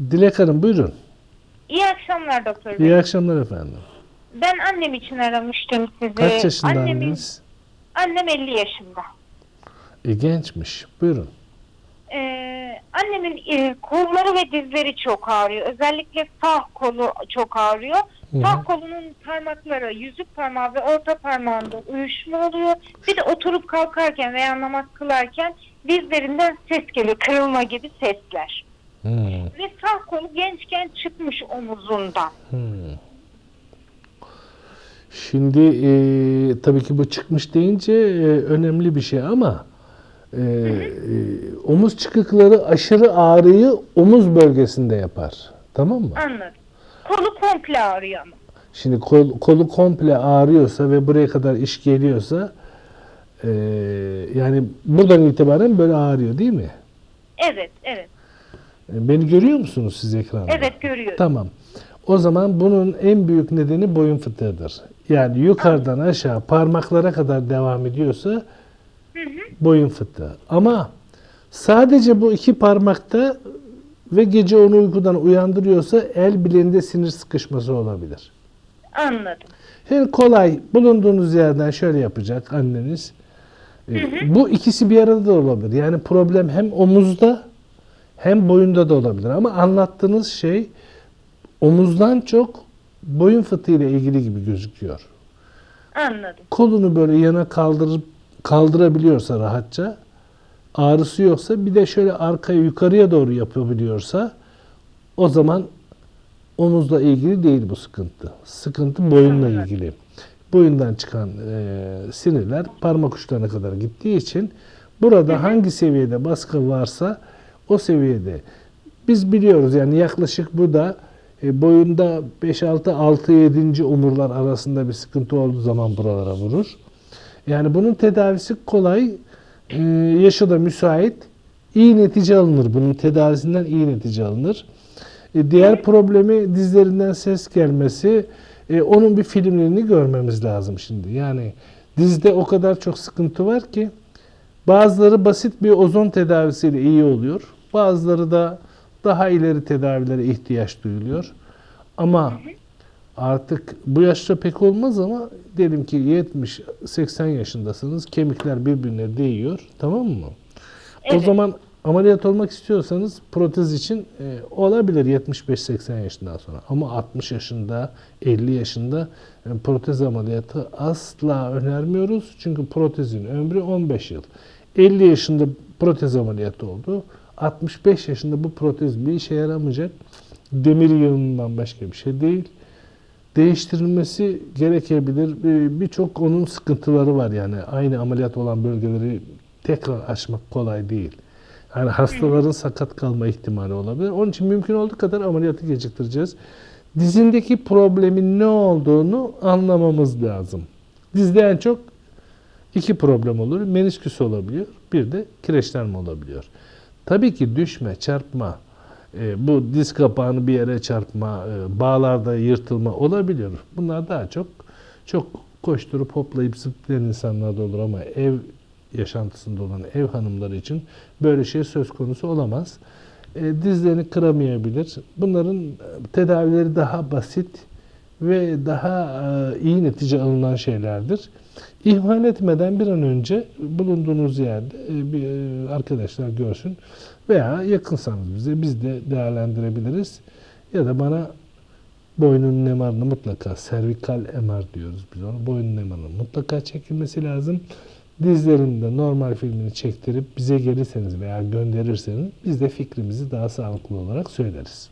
Dilek Hanım buyurun. İyi akşamlar doktor bey. İyi akşamlar efendim. Ben annem için aramıştım sizi. Kaç yaşında Annemin- anneniz? Annem 50 yaşında. E, gençmiş. Buyurun. Ee, annemin e, kolları ve dizleri çok ağrıyor. Özellikle sağ kolu çok ağrıyor. Hı hı. Sağ kolunun parmakları, yüzük parmağı ve orta parmağında uyuşma oluyor. Bir de oturup kalkarken veya namaz kılarken dizlerinden ses geliyor. Kırılma gibi sesler. Hmm, Ve sağ kolu gençken çıkmış omuzundan. hmm. Şimdi e, tabii ki bu çıkmış deyince e, önemli bir şey ama e, e, omuz çıkıkları aşırı ağrıyı omuz bölgesinde yapar. Tamam mı? Anladım. Kolu komple ağrıyor ama. Şimdi kol- kolu komple ağrıyorsa ve buraya kadar iş geliyorsa e, yani buradan itibaren böyle ağrıyor değil mi? Evet, evet. Beni görüyor musunuz siz ekranda? Evet görüyorum. Tamam. O zaman bunun en büyük nedeni boyun fıtığıdır. Yani yukarıdan aşağı parmaklara kadar devam ediyorsa boyun fıtığı. Ama sadece bu iki parmakta ve gece onu uykudan uyandırıyorsa el bileğinde sinir sıkışması olabilir. Anladım. Yani kolay bulunduğunuz yerden şöyle yapacak anneniz. E, Bu ikisi bir arada da olabilir. Yani problem hem omuzda hem boyunda da olabilir. Ama anlattığınız şey omuzdan çok boyun fıtığı ile ilgili gibi gözüküyor. Anladım. Kolunu böyle yana kaldırıp kaldırabiliyorsa rahatça, ağrısı yoksa bir de şöyle arkaya yukarıya doğru yapabiliyorsa o zaman omuzla ilgili değil bu sıkıntı. Sıkıntı boyunla ilgili. Boyundan çıkan e, sinirler parmak uçlarına kadar gittiği için burada hangi seviyede baskı varsa o seviyede biz biliyoruz yani yaklaşık bu da e, boyunda 5 6 6 7. omurlar arasında bir sıkıntı olduğu zaman buralara vurur. Yani bunun tedavisi kolay, e, yaşı da müsait, iyi netice alınır. Bunun tedavisinden iyi netice alınır. E, diğer problemi dizlerinden ses gelmesi, e, onun bir filmlerini görmemiz lazım şimdi. Yani dizde o kadar çok sıkıntı var ki bazıları basit bir ozon tedavisiyle iyi oluyor. Bazıları da daha ileri tedavilere ihtiyaç duyuluyor. Ama artık bu yaşta pek olmaz ama diyelim ki 70-80 yaşındasınız. Kemikler birbirine değiyor. Tamam mı? O Evet. zaman ameliyat olmak istiyorsanız protez için e, olabilir 75-80 yaşından sonra. Ama 60 yaşında, 50 yaşında e, protez ameliyatı asla önermiyoruz. Çünkü protezin ömrü 15 yıl. 50 yaşında protez ameliyatı oldu. 65 yaşında bu protez bir işe yaramayacak. Demir yığınından başka bir şey değil değiştirilmesi gerekebilir. Bir- Birçok onun sıkıntıları var yani. Aynı ameliyat olan bölgeleri tekrar açmak kolay değil. Yani hastaların sakat kalma ihtimali olabilir. Onun için mümkün olduğu kadar ameliyatı geciktireceğiz. Dizindeki problemin ne olduğunu anlamamız lazım. Dizde en çok iki problem olur. Menisküs olabiliyor. Bir de kireçlenme olabiliyor. Tabii ki düşme, çarpma, e, bu diz kapağını bir yere çarpma, e, bağlarda yırtılma olabiliyor. Bunlar daha çok çok koşturup hoplayıp zıplayan insanlarda olur ama ev yaşantısında olan ev hanımları için böyle şey söz konusu olamaz. E, dizlerini kıramayabilir. Bunların tedavileri daha basit ve daha e, iyi netice alınan şeylerdir. İhmal etmeden bir an önce bulunduğunuz yerde e, e, arkadaşlar görsün veya yakınsanız bize biz de değerlendirebiliriz. Ya da bana boynunun MR'ını mutlaka servikal MR diyoruz biz ona. Boynun MR'ının mutlaka çekilmesi lazım. Dizlerinde normal filmini çektirip bize gelirseniz veya gönderirseniz biz de fikrimizi daha sağlıklı olarak söyleriz.